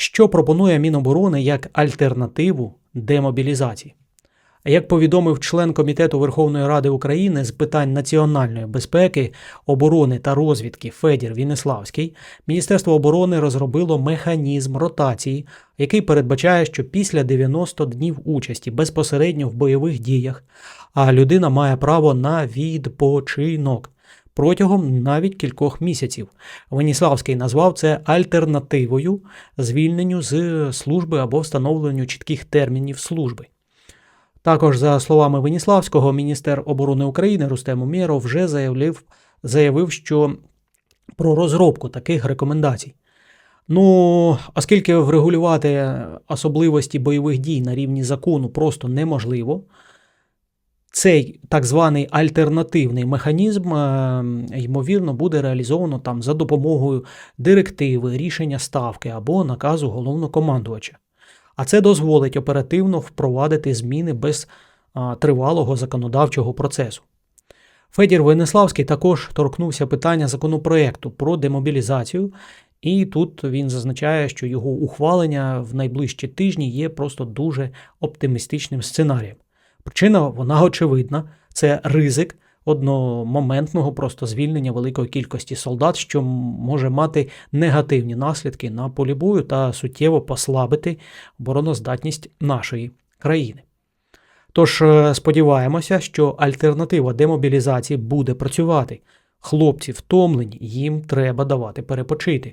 що пропонує Міноборони як альтернативу демобілізації. Як повідомив член Комітету Верховної Ради України з питань національної безпеки, оборони та розвідки Федір Вінеславський, Міністерство оборони розробило механізм ротації, який передбачає, що після 90 днів участі безпосередньо в бойових діях, а людина має право на відпочинок протягом навіть кількох місяців. Веніславський назвав це альтернативою звільненню з служби або встановленню чітких термінів служби. Також, за словами Веніславського, міністр оборони України Рустем Умєров вже заявив, заявив, що про розробку таких рекомендацій. Ну, оскільки врегулювати особливості бойових дій на рівні закону просто неможливо, цей так званий альтернативний механізм, е, ймовірно, буде реалізовано там за допомогою директиви, рішення ставки або наказу головнокомандувача. А це дозволить оперативно впровадити зміни без тривалого законодавчого процесу. Федір Венеславський також торкнувся питання законопроекту про демобілізацію, і тут він зазначає, що його ухвалення в найближчі тижні є просто дуже оптимістичним сценарієм. Причина вона очевидна: це ризик одномоментного просто звільнення великої кількості солдат, що може мати негативні наслідки на полі бою та суттєво послабити обороноздатність нашої країни. Тож е, сподіваємося, що альтернатива демобілізації буде працювати. Хлопці втомлені, їм треба давати перепочити.